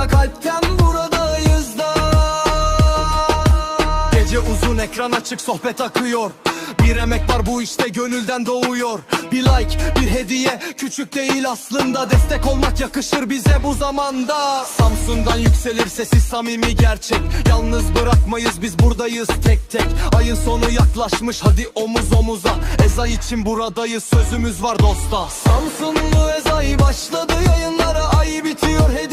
da kalpten buradayız da. Gece uzun ekran açık sohbet akıyor. Bir emek var bu işte gönülden doğuyor. Bir like bir hediye küçük değil aslında. Destek olmak yakışır bize bu zamanda. Samsun'dan yükselir sesi samimi gerçek. Yalnız bırakmayız biz buradayız tek tek. Ayın sonu yaklaşmış hadi omuz omuza. Eza için buradayız sözümüz var dosta. Samsunlu Ezay başladı yayınlara ay bitiyor hediye.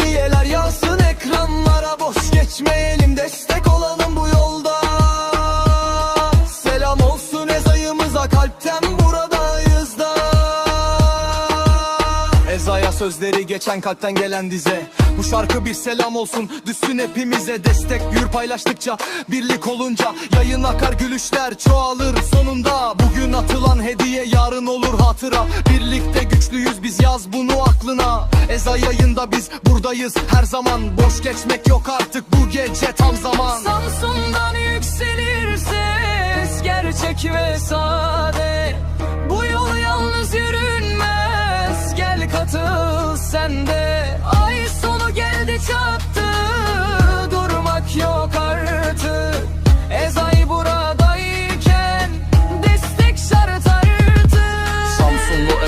Sözleri geçen kalpten gelen dize. Bu şarkı bir selam olsun düşsün hepimize. Destek yür paylaştıkça birlik olunca Yayın akar gülüşler çoğalır sonunda. Bugün atılan hediye yarın olur hatıra. Birlikte güçlüyüz biz yaz bunu aklına. Eza yayında biz buradayız her zaman Boş geçmek yok artık. Bu gece tam zaman. Samsun'dan yükselir ses Gerçek ve sade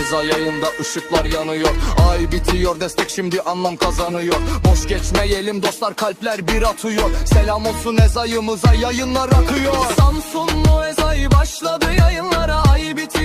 Samsunlu Eza yayında ışıklar yanıyor. Ay bitiyor destek şimdi anlam kazanıyor. Boş geçmeyelim dostlar kalpler bir atıyor. Selam olsun Eza'yımıza yayınlar akıyor. Samsunlu Ezay başladı yayınlara. Ay bitiyor